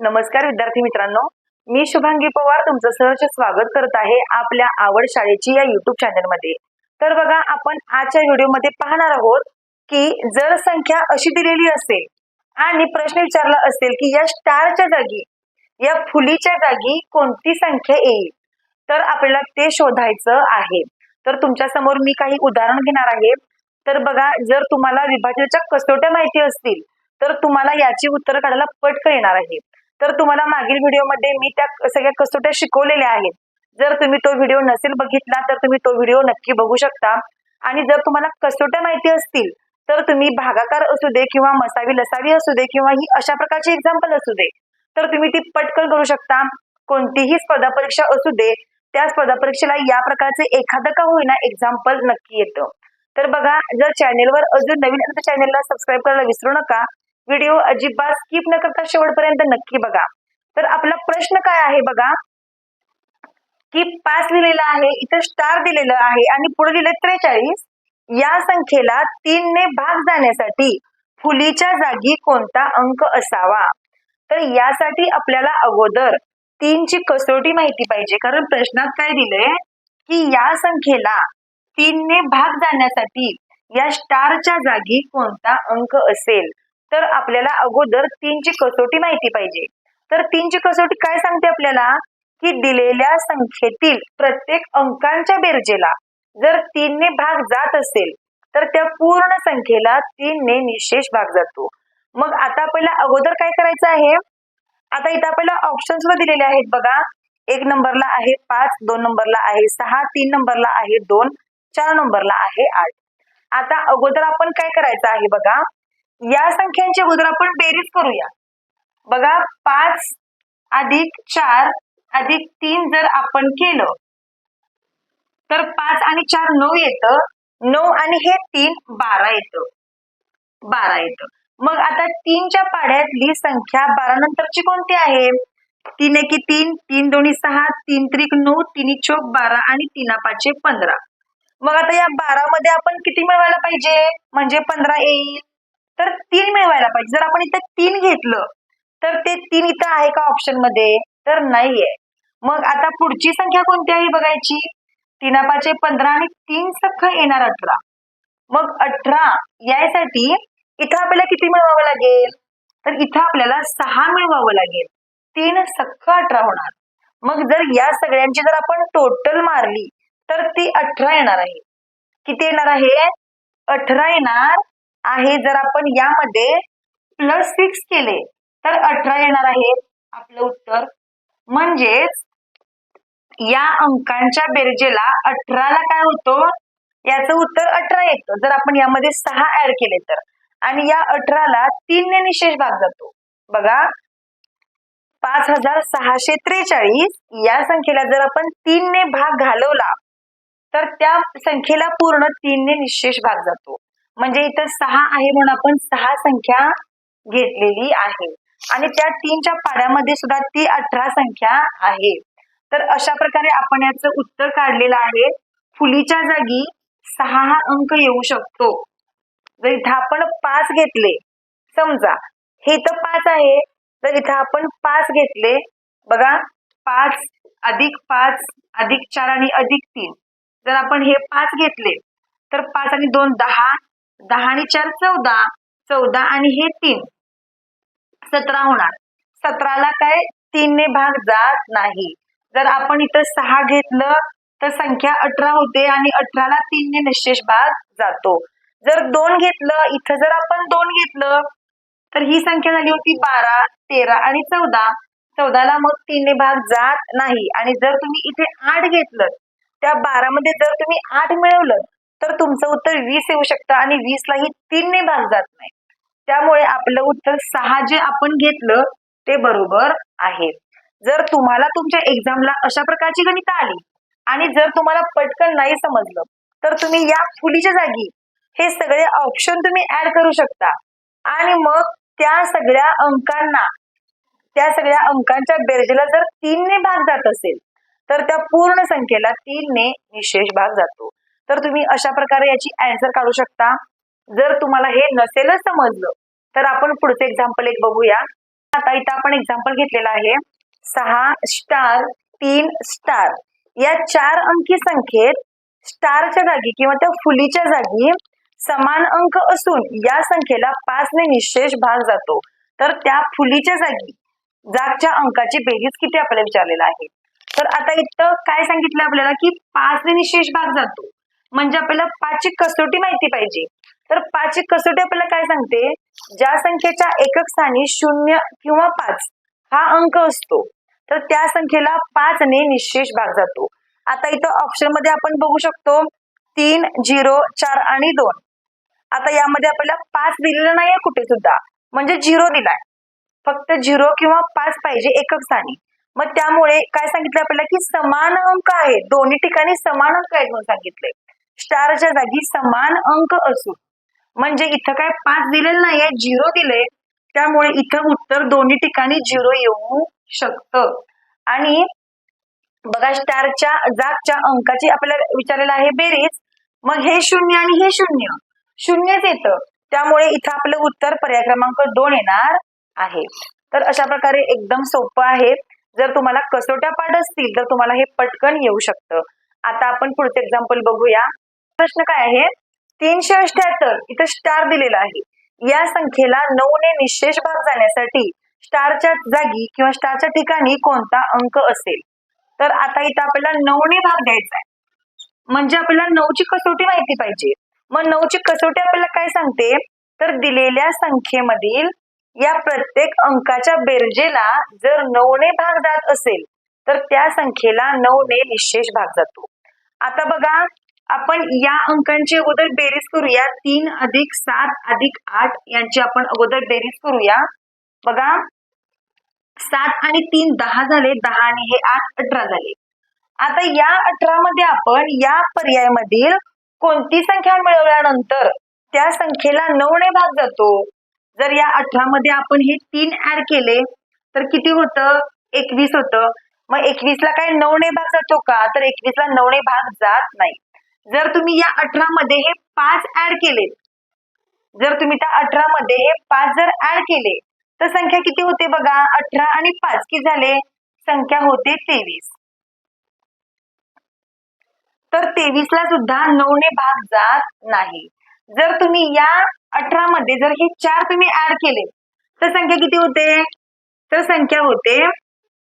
नमस्कार विद्यार्थी मित्रांनो. मी शुभांगी पवार तुमचं सहर्ष स्वागत करत आहे आपल्या आवड शाळेची या युट्यूब चॅनलमध्ये तर बघा आपण आजच्या व्हिडिओमध्ये पाहणार आहोत की जर संख्या अशी दिलेली असेल आणि प्रश्न विचारला असेल की या स्टारच्या जागी या फुलीच्या जागी कोणती संख्या येईल तर आपल्याला ते शोधायचं आहे. तर तुमच्यासमोर मी काही उदाहरण घेणार आहे. तर बघा जर तुम्हाला विभाजनाच्या कसोट्या माहिती असतील तर तुम्हाला याची उत्तर काढायला पटकन येणार आहे. तर तुम्हाला मागील व्हिडिओमध्ये मी त्या सगळ्या कसोट्या शिकवलेल्या आहेत. जर तुम्ही तो व्हिडिओ नसेल बघितला तर तुम्ही तो व्हिडिओ नक्की बघू शकता. आणि जर तुम्हाला कसोट्या माहिती असतील तर तुम्ही भागाकार असू दे किंवा मसावी लसावी असू दे किंवा ही अशा प्रकारची एक्झाम्पल असू दे तर तुम्ही ती पटकन करू शकता. कोणतीही स्पर्धा परीक्षा असू दे त्या स्पर्धा परीक्षेला या प्रकारचे एखादं का होईना एक्झाम्पल नक्की येतं. तर बघा जर चॅनेलवर अजून नवीन तर चॅनेलला सबस्क्राईब करायला विसरू नका. व्हिडिओ अजिबात स्किप न करता शेवटपर्यंत नक्की बघा. तर आपला प्रश्न काय आहे बघा? की पाच लिहिलेला आहे इथं स्टार दिलेलं आहे आणि पुढे लिहिले त्रेचाळीस. या संख्येला तीन ने भाग जाण्यासाठी फुलीच्या जागी कोणता अंक असावा? तर यासाठी आपल्याला अगोदर तीनची कसोटी माहिती पाहिजे. कारण प्रश्नात काय दिलंय? की या संख्येला तीनने भाग जाण्यासाठी या स्टारच्या जागी कोणता अंक असेल? तर आपल्याला अगोदर तीनची कसोटी माहिती पाहिजे. तर तीनची कसोटी काय सांगते आपल्याला? की दिलेल्या संख्येतील प्रत्येक अंकांच्या बेरजेला जर तीनने भाग जात असेल तर त्या पूर्ण संख्येला तीनने निशेष भाग जातो. मग आता आपल्याला अगोदर काय करायचं आहे? आता इथं आपल्याला ऑप्शन वर दिलेले आहेत बघा. एक नंबरला आहे पाच दोन नंबरला आहे सहा तीन नंबरला आहे दोन चार नंबरला आहे आठ. आता अगोदर आपण काय करायचं आहे बघा? या संख्यांची अगोदर आपण बेरीज करूया. बघा पाच अधिक चार अधिक तीन जर आपण केलं तर पाच आणि चार नऊ येतं. नऊ आणि हे तीन बारा येतं. बारा येतं. मग आता तीनच्या पाड्यातली संख्या बारा नंतरची कोणती आहे? तीन एकी तीन तीन दोन्ही सहा तीन त्रिक नऊ तिन्ही चोक बारा आणि तीना पाचशे पंधरा. मग आता या बारामध्ये आपण किती मिळवायला पाहिजे? म्हणजे पंधरा येईल. तर तीन मिळवायला पाहिजे. जर आपण इथं तीन घेतलं तर ते तीन इथं आहे का ऑप्शनमध्ये? तर नाहीये. मग आता पुढची संख्या कोणती आहे बघायची? तीना पाचशे पंधरा आणि तीन सख्ख येणार अठरा. मग अठरा यासाठी इथं आपल्याला किती मिळवावं लागेल? तर इथं आपल्याला सहा मिळवावं लागेल. तीन सख्ख अठरा होणार. मग जर या सगळ्यांची जर आपण टोटल मारली तर ती अठरा येणार आहे. किती येणार आहे? अठरा येणार आहे. जर आपण यामध्ये प्लस सिक्स केले तर अठरा येणार आहे. आपलं उत्तर म्हणजेच या अंकांच्या बेरजेला अठराला काय होतं? याचं उत्तर अठरा येतं. जर आपण यामध्ये सहा ऍड केले तर. आणि या अठराला तीनने निशेष भाग जातो. बघा पाच हजार सहाशे त्रेचाळीस या संख्येला जर आपण तीनने भाग घालवला तर त्या संख्येला पूर्ण तीनने निशेष भाग जातो. म्हणजे इथं सहा आहे म्हणून आपण सहा संख्या घेतलेली आहे. आणि त्या तीनच्या पाड्यामध्ये सुद्धा ती अठरा संख्या आहे. तर अशा प्रकारे आपण याचं उत्तर काढलेलं आहे. फुलीच्या जागी सहा हा अंक येऊ शकतो. जर इथं आपण पाच घेतले समजा हे तर पाच आहे. तर इथं आपण पाच घेतले बघा पाच अधिक पाच अधिक चार आणि अधिक तीन. जर आपण हे पाच घेतले तर पाच आणि दोन दहा दहा आणि चार चौदा. चौदा आणि हे तीन. सतरा होणार. सतराला काय? तीनने भाग जात नाही. जर आपण इथं सहा घेतलं तर संख्या अठरा होते आणि अठराला तीनने निशेष भाग जातो. जर दोन घेतलं इथं जर आपण दोन घेतलं तर ही संख्या झाली होती बारा तेरा आणि चौदा. चौदाला मग तीनने भाग जात नाही. आणि जर तुम्ही इथे आठ घेतलं त्या बारामध्ये जर तुम्ही आठ मिळवलं तर तुमचं उत्तर वीस येऊ शकतं आणि वीसलाही तीनने भाग जात नाही. त्यामुळे आपलं उत्तर सहा जे आपण घेतलं ते बरोबर आहे. जर तुम्हाला तुमच्या एक्झामला अशा प्रकारची गणित आली आणि जर तुम्हाला पटकन नाही समजलं तर तुम्ही या फुलीच्या जागी हे सगळे ऑप्शन तुम्ही ऍड करू शकता. आणि मग त्या सगळ्या अंकांना त्या सगळ्या अंकांच्या बेरजेला जर तीनने भाग जात असेल तर त्या पूर्ण संख्येला तीनने निशेष भाग जातो. तर तुम्ही अशा प्रकारे याची अँसर काढू शकता. जर तुम्हाला हे नसेलच समजलं तर आपण पुढचं एक्झाम्पल एक बघूया. आता इथं आपण एक्झाम्पल घेतलेलं आहे. सहा स्टार तीन स्टार या चार अंकी संख्येत स्टारच्या जागी किंवा त्या फुलीच्या जागी समान अंक असून या संख्येला पाचने निशेष भाग जातो. तर त्या फुलीच्या जागी जागच्या अंकाची बेरीज किती आपल्याला विचारलेला आहे? तर आता इथं काय सांगितलं आपल्याला की पाचने निशेष भाग जातो. म्हणजे आपल्याला पाचची कसोटी माहिती पाहिजे. तर पाचची कसोटी आपल्याला काय सांगते? ज्या संख्येच्या एकक स्थानी शून्य किंवा पाच हा अंक असतो तर त्या संख्येला पाचने निशेष भाग जातो. आता इथं ऑप्शनमध्ये आपण बघू शकतो तीन झिरो चार आणि दोन. आता यामध्ये आपल्याला पाच दिलेलं नाहीये कुठे सुद्धा. म्हणजे झिरो दिलाय. फक्त झिरो किंवा पाच पाहिजे एकक स्थानी. मग त्यामुळे काय सांगितलं आपल्याला की समान अंक आहे दोन्ही ठिकाणी समान अंक आहेत म्हणून सांगितले स्टारच्या जागी समान अंक असू. म्हणजे इथं काय पाच दिलेलं नाहीये झिरो दिले त्यामुळे इथं उत्तर दोन्ही ठिकाणी झिरो येऊ शकतं. आणि बघा स्टारच्या जागच्या अंकाची आपल्याला विचारलेलं आहे बेरीज. मग हे शून्य आणि हे शून्य. शून्यच येतं. त्यामुळे इथं आपलं उत्तर पर्याय क्रमांक दोन येणार आहे. तर अशा प्रकारे एकदम सोपं आहे. जर तुम्हाला कसोट्या पाठ असतील तर तुम्हाला हे पटकन येऊ शकतं. आता आपण पुढचं एक्झाम्पल बघूया. प्रश्न काय आहे? तीनशे अठ्याहत्तर इथं स्टार दिलेला आहे. या संख्येला नऊ ने निशेष भाग जाण्यासाठी स्टारच्या जागी किंवा स्टारच्या ठिकाणी कोणता अंक असेल? तर आता इथं आपल्याला नऊ ने भाग द्यायचा आहे. म्हणजे आपल्याला नऊची कसोटी माहिती पाहिजे. मग नऊची कसोटी आपल्याला काय सांगते? तर दिलेल्या संख्येमधील या प्रत्येक अंकाच्या बेरजेला जर नऊने भाग जात असेल तर त्या संख्येला नऊने निशेष भाग जातो. आता बघा आपण या अंकांची अगोदर बेरीज करूया. तीन अधिक सात अधिक आठ यांची आपण अगोदर बेरीज करूया. बघा. सात आणि तीन दहा झाले दहा आणि हे आठ अठरा झाले. आता या अठरा मध्ये आपण या पर्यायामधील कोणती संख्या मिळवल्यानंतर त्या संख्येला नऊने भाग जातो? जर या अठरा मध्ये आपण हे तीन ऍड केले तर किती होतं? एकवीस होतं. मग एकवीसला काय नऊने भाग जातो का? तर एकवीसला नऊने भाग जात नाही. जर तुम्ही या अठरा मध्ये हे पाच ऍड केले जर तुम्ही त्या अठरा मध्ये हे पाच जर ऍड केले तर संख्या किती होते बघा? अठरा आणि पाच. किती झाले? संख्या होते तेवीस. तर तेवीसला सुद्धा नऊने भाग जात नाही. जर तुम्ही या अठरा मध्ये जर हे चार तुम्ही ऍड केले तर संख्या किती होते? तर संख्या होते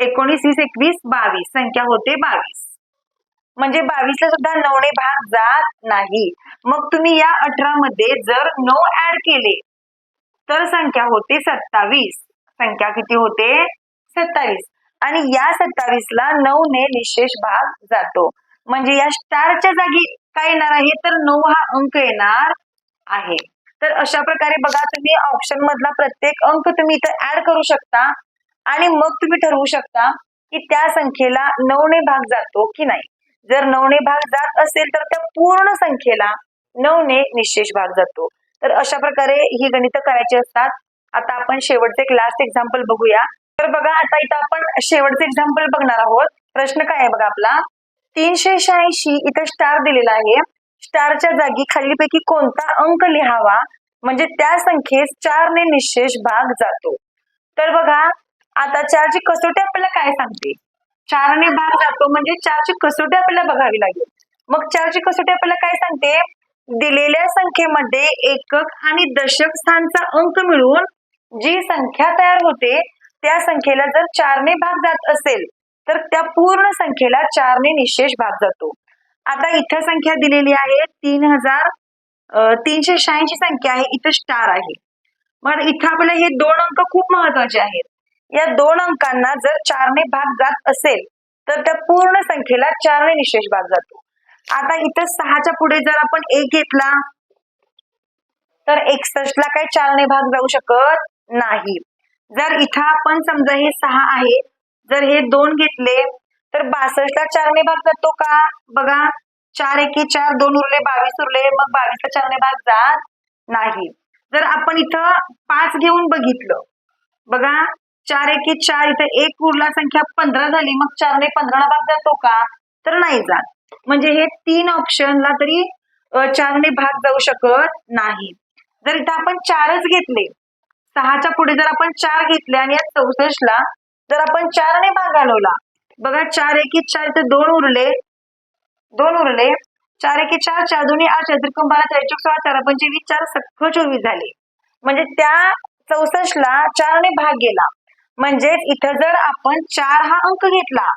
एकोणीस वीस एकवीस बावीस. संख्या होते बावीस. म्हणजे बावीसला सुद्धा नऊने भाग जात नाही. मग तुम्ही या अठरा मध्ये जर नऊ ऍड केले तर संख्या होते सत्तावीस. संख्या किती होते? सत्तावीस. आणि या सत्तावीसला नऊने निशेष भाग जातो. म्हणजे या स्टारच्या जागी काय येणार आहे? तर नऊ हा अंक येणार आहे. तर अशा प्रकारे बघा तुम्ही ऑप्शन मधला प्रत्येक अंक तुम्ही इथं ऍड करू शकता. आणि मग तुम्ही ठरवू शकता की त्या संख्येला नऊ ने भाग जातो की नाही. जर नवने भाग जात असेल तर त्या पूर्ण संख्येला नवने निशेष भाग जातो. तर अशा प्रकारे ही गणित करायची असतात. आता आपण शेवटचे एक लास्ट एक्झाम्पल बघूया. तर बघा आता इथं आपण शेवटचे एक्झाम्पल बघणार आहोत. प्रश्न काय आहे बघा आपला? तीनशे शहाऐंशी इथं स्टार दिलेला आहे. स्टारच्या जागी खालीपैकी कोणता अंक लिहावा? म्हणजे त्या संख्येस चारने निशेष भाग जातो. तर बघा आता चारची कसोटी आपल्याला काय सांगते? चारने भाग जातो. म्हणजे चारची कसोटी आपल्याला बघावी लागेल. मग चारची कसोटी आपल्याला काय सांगते? दिलेल्या संख्येमध्ये एकक आणि दशक स्थानचा अंक मिळून जी संख्या तयार होते त्या संख्येला जर चारने भाग जात असेल तर त्या पूर्ण संख्येला चारने निशेष भाग जातो. आता इथं संख्या दिलेली आहे तीन हजार तीनशे शहाऐंशी संख्या आहे. इथं स्टार आहे. मग इथं आपल्याला हे दोन अंक खूप महत्त्वाचे आहेत. या दोन अंकांना जर चारने भाग जात असेल तर त्या पूर्ण संख्येला चारने निशेष भाग जातो. आता इथं सहाच्या पुढे जर आपण एक घेतला तर एकसष्ट ला काही चारने भाग जाऊ शकत नाही. जर इथं आपण समजा हे सहा आहे जर हे दोन घेतले तर बासष्टला चारने भाग जातो का? बघा चार एकी चार दोन उरले बावीस उरले मग बावीसला चारने भाग जात नाही. जर आपण इथं पाच घेऊन बघितलं बघा चार एकी चार इथं एक उरला संख्या पंधरा झाली मग चारने पंधरा भाग जातो का? तर नाही जात. म्हणजे हे तीन ऑप्शनला तरी चारने भाग जाऊ शकत नाही. जर इथं आपण चारच घेतले सहाच्या पुढे जर आपण चार घेतले आणि या चौसष्टला जर आपण चारने भाग घालवला बघा चार एकी चार इथे दोन उरले दोन उरले चार एके चार चार दोन्ही आठ चार त्रिकोण बारा चार चौक सोळा चार पंचवीस चार सख्ख चोवीस झाले. म्हणजे त्या चौसष्टला चारने भाग गेला. म्हणजेच इथं जर आपण चार हा अंक घेतला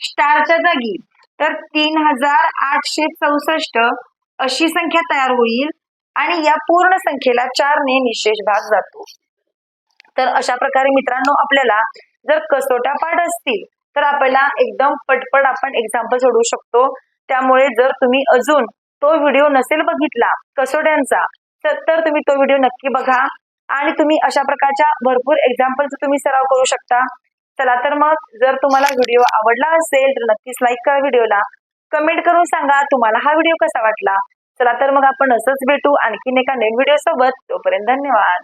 स्टारच्या जागी तर तीन हजार आठशे चौसष्ट अशी संख्या तयार होईल आणि या पूर्ण संख्येला चारने निशेष भाग जातो. तर अशा प्रकारे मित्रांनो आपल्याला जर कसोट्या पाठ असतील तर आपल्याला एकदम पटपट आपण एक्झाम्पल सोडवू शकतो. त्यामुळे जर तुम्ही अजून तो व्हिडिओ नसेल बघितला कसोट्यांचा तर तर तुम्ही तो व्हिडिओ नक्की बघा. आणि तुम्ही अशा प्रकारच्या भरपूर एक्झाम्पलचा तुम्ही सराव करू शकता. चला तर मग जर तुम्हाला व्हिडिओ आवडला असेल तर नक्कीच लाईक करा व्हिडिओला कमेंट करून सांगा तुम्हाला हा व्हिडिओ कसा वाटला. चला तर मग आपण असंच भेटू आणखीन एका नवीन व्हिडिओ सोबत. तोपर्यंत धन्यवाद.